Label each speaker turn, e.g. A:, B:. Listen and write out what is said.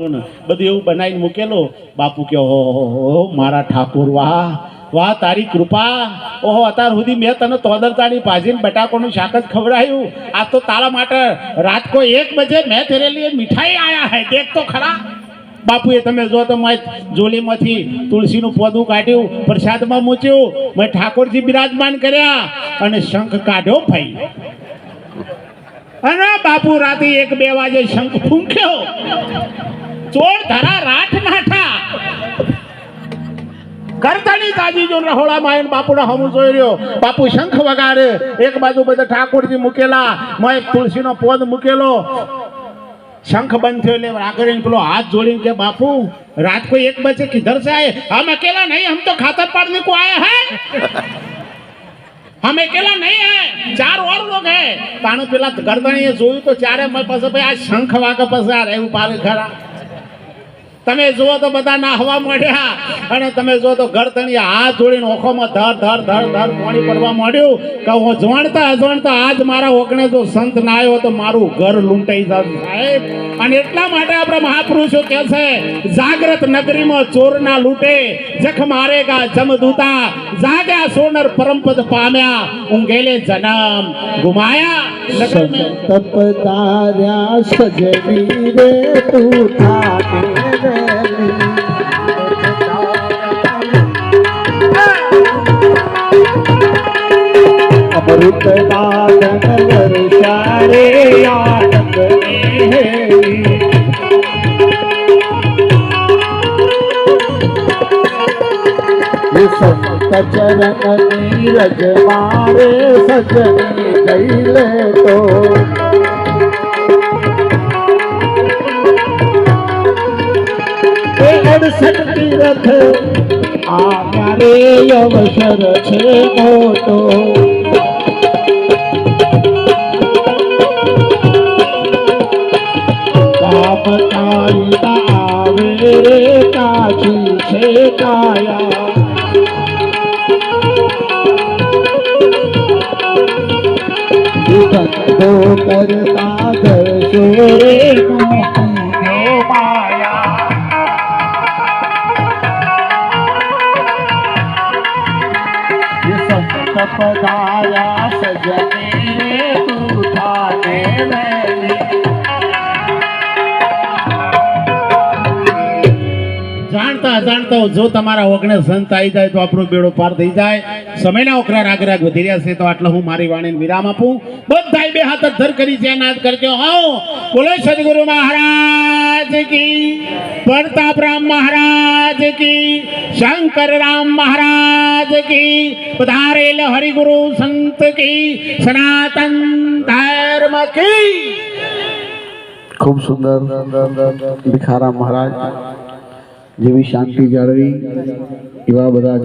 A: બધું એવું બનાવીને મૂકેલો. બાપુ કે ઓહો મારા ઠાકોર, વાહ વાહ, તારી કૃપા. ઓહો, અત્યાર સુધી મેં તને તોદરતાની ભાજીને બટાકોનું શાક જ ખવડાયું. આ તો તારા માટે રાત કો એક બજે મેં તેરે મીઠાઈ આયા હે. દેખ તો ખરા. બાપુએ તમે જો તો જોલીમાંથી તુલસીનું પોદું કાઢ્યું, પ્રસાદમાં મૂચ્યું મેં ઠાકોરજી બિરાજમાન કર્યા અને શંખ કાઢ્યો ભાઈ. અને બાપુ રાતે એક બે વાગે શંખ ફૂંક્યો. ચોર ધરા રાઠ નાઠા કરતાની તાજી જો રહોળામાં આવીને બાપુના હમું જોઈ રહ્યો બાપુ શંખ વગાડે એક બાજુ બધા ઠાકોરજી મૂકેલા મેં એક તુલસીનો પોદ મૂકેલો શંખ બંધ થયો એટલે આગળ આવીને પેલો હાથ જોડીને કે બાપુ रात को एक बजे किधर से आए हम अकेला नहीं हम तो खाता पाड़ने को आए हैं हम अकेला नहीं है चार और लोग हैं તાણે પેલા ગરદણીએ જોયું તો ચારે મેં પાસે ભાઈ આ શંખ વાગે પાસે આ રહેવું પારે ખરા તમે જુઓ તો બધા નાહવા માંડ્યા અને તમે જુઓ તો ગરદણીએ હાથ જોડીને ઓખોમાં ધર ધર ધર ધર પાણી પડવા માંડ્યું કે હું અજવાણતા અજવાણતા આજ મારા ઓગણે જો સંત ના આવ્યો તો મારું ઘર લૂંટાઈ જાય સાહેબ અને એટલા માટે આપણે મહાપુરુષો કહે છે, જાગ્રત નગરીમાં ચોર ના લૂંટે, જખ મારેગા જમદૂતા જાગ્યા સોનર પરમપદ પામ્યા, ઊંઘેલે જનમ ગુમાયા તપ
B: તાર્યા સજવી રે તું થાકે. અમૃત બાદન વર્ષારે આનંદ મેળી. સંત ચરણ નીરજ મારે સજની જઈ લે તો અડસઠ તીરથ આ અવસર છે મોટો આવે રે કાચી છે કાયા ભક્તો કરતા કરશો રે પૂજો પાયા સંત પધાયા સજને તું થાને મેલી
A: જાણતા અજાણતા જો તમારા ઓગણે સંત આવી જાય તો આપણો બેડો પાર થઈ જાય. સમયના ઓકરા રાગ રાગ વધી રહ્યા છે તો આટલો હું મારી વાણીને વિરામ આપું. બધાય બે હાથ ધર કરી છે નાદ કરજો. હાઉ બોલો સદગુરુ મહારાજ કી. પ્રતાપ રામ મહારાજ કી. શંકર રામ મહારાજ કી. પધારેલ હરિગુરુ સંત કી. સનાતન ધર્મ કી.
B: ખૂબ સુંદર, ભિખારા મહારાજ. જેવી શાંતિ જાળવી. એવા બધા